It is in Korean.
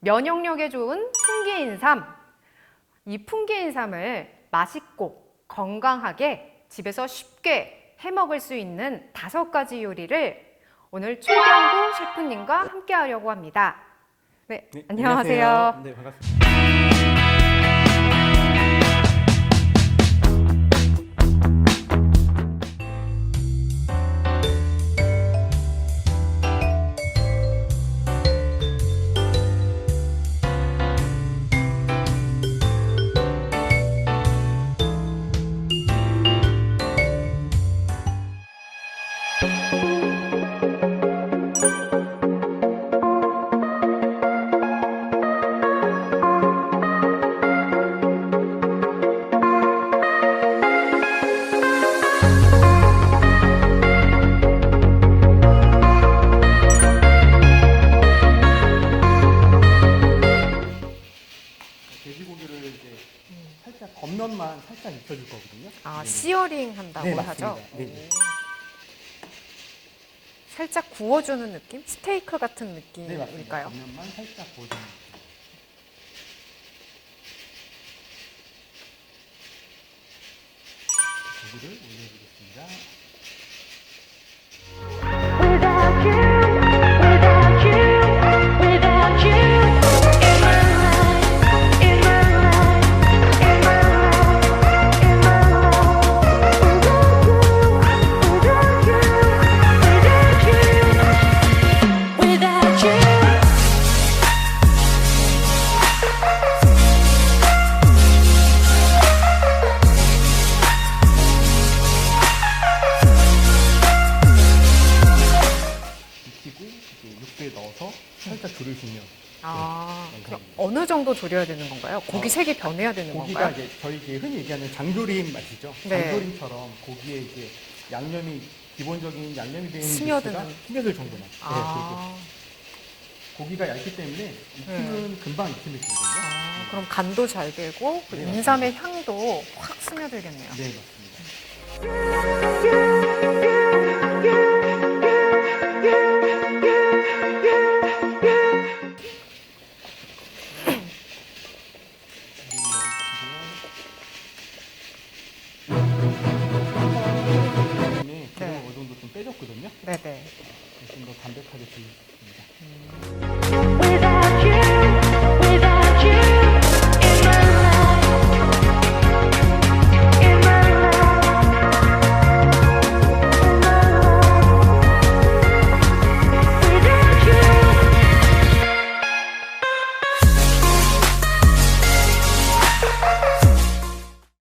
면역력에 좋은 풍기인삼. 이 풍기인삼을 맛있고 건강하게 집에서 쉽게 해 먹을 수 있는 다섯 가지 요리를 오늘 최병구 셰프님과 함께 하려고 합니다. 네, 네, 안녕하세요. 네, 반갑습니다. 겉면만 살짝 익혀줄 거거든요. 아, 네. 시어링 한다고 네, 하죠? 맞습니다. 네, 네. 살짝 구워주는 느낌? 스테이크 같은 네, 맞습니다. 느낌일까요? 겉면만 살짝 구워주는 고기를 올려주겠습니다. 졸여주면 아, 네, 그럼. 어느 정도 졸여야 되는 건가요? 고기 어, 색이 변해야 되는 고기가 건가요? 이제 저희 이제 흔히 얘기하는 장조림 맛이죠. 네. 장조림처럼 고기에 이제 양념이 기본적인 양념이 되는 스며드는. 육수가 스며들 정도만. 네, 아, 그리고 고기가 얇기 때문에 익히면 금방 익히면 되거든요. 아, 그럼 간도 잘 되고 그 네, 인삼의 향도 확 스며들겠네요. 네, 맞습니다. 빼줬거든요. 네네. 좀더 담백하게 드리겠습니다.